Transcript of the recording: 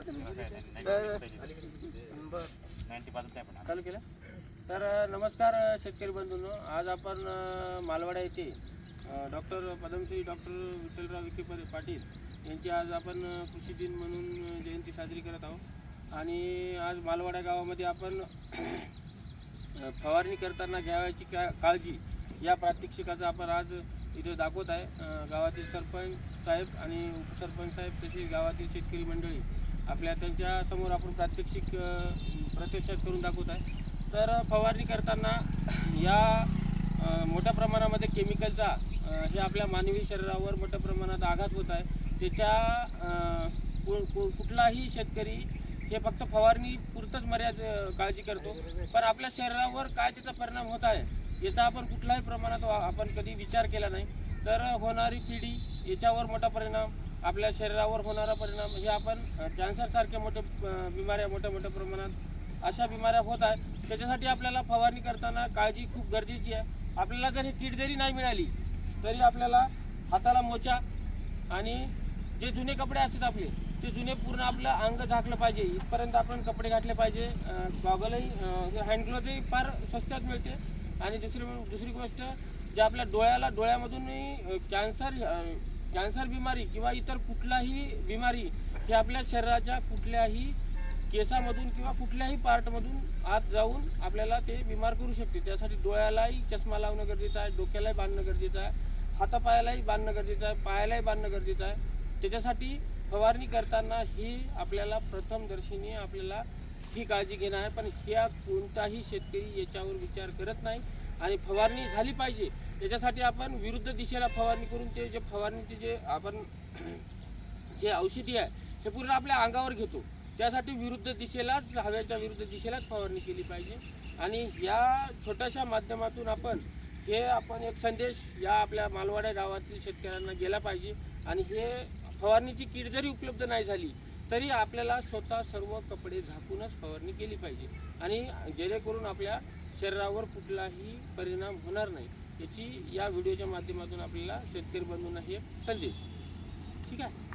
तर चालू केलं? तर नमस्कार शेतकरी बंधूंनो. आज आपण मालवाडा येथे डॉक्टर पदमश्री डॉक्टर विठ्ठलराव विखे पाटील यांची आज आपण कृषी दिन म्हणून जयंती साजरी करत आहोत. आणि आज मालवाडा गावामध्ये आपण फवारणी करताना घ्यावयाची का काळजी या प्रात्यक्षिकाचं आपण आज इथे दाखवत आहे. गावातील सरपंच साहेब आणि उपसरपंच साहेब तसेच गावातील शेतकरी मंडळी आपल्या त्यांच्यासमोर आपण प्रात्यक्षिक प्रत्यक्षात करून दाखवत आहे. तर फवारणी करताना या मोठ्या प्रमाणामध्ये केमिकलचा हे आपल्या मानवी शरीरावर मोठ्या प्रमाणात आघात होत आहे. त्याच्या कु- कु- कुठलाही शेतकरी हे फक्त फवारणी पुरतंच मर्याद काळजी करतो. पण आपल्या शरीरावर काय त्याचा परिणाम होत आहे याचा आपण कुठल्याही प्रमाणात वा- आपण कधी विचार केला नाही. तर होणारी पिढी याच्यावर मोठा परिणाम आपल्या शरीरावर होणारा परिणाम हे आपण कॅन्सरसारख्या मोठ्या बिमाऱ्या मोठ्या मोठ्या प्रमाणात अशा बिमाऱ्या होत आहेत. त्याच्यासाठी आपल्याला फवारणी करताना काळजी खूप गरजेची आहे. आपल्याला जर ही किट जरी नाही मिळाली तरी आपल्याला हाताला मोचा आणि जे जुने कपडे असतात आपले ते जुने पूर्ण आपलं अंग झाकलं पाहिजे. इथपर्यंत आपण कपडे घातले पाहिजे. गॉगलही हँडग्लोजही फार स्वस्तात मिळते. आणि दुसरी दुसरी गोष्ट जे आपल्या डोळ्याला डोळ्यामधूनही कॅन्सर कॅन्सर बिमारी किंवा इतर कुठलाही बिमारी हे आपल्या शरीराच्या कुठल्याही केसामधून किंवा कुठल्याही पार्टमधून आत जाऊन आपल्याला ते बिमार करू शकते. त्यासाठी डोळ्यालाही चष्मा लावणं गरजेचं आहे डोक्यालाही बांधणं गरजेचं आहे हातापायालाही बांधणं गरजेचं आहे पायालाही बांधणं गरजेचं आहे. त्याच्यासाठी फवारणी करताना ही आपल्याला प्रथमदर्शीने आपल्याला ही काळजी घेणं आहे. पण ह्या कोणताही शेतकरी याच्यावर विचार करत नाही आणि फवारणी झाली पाहिजे याच्यासाठी आपण विरुद्ध दिशेला फवारणी करून ते जे फवारणीचे जे आपण जे औषधी आहे हे पूर्ण आपल्या अंगावर घेतो. त्यासाठी विरुद्ध दिशेलाच हव्याच्या विरुद्ध दिशेलाच फवारणी केली पाहिजे. आणि या छोट्याशा माध्यमातून आपण हे आपण एक संदेश या आपल्या मालवाड्या गावातील शेतकऱ्यांना गेला पाहिजे. आणि हे फवारणीची किट जरी उपलब्ध नाही झाली तरी आपल्याला स्वतः सर्व कपडे झाकूनच फवारणी केली पाहिजे. आणि जेणेकरून आपल्या शरीरावर कुठलाही परिणाम होणार नाही. याची या व्हिडिओच्या माध्यमातून आपल्याला शेतकरी बंधूंना हे संदेश. ठीक आहे?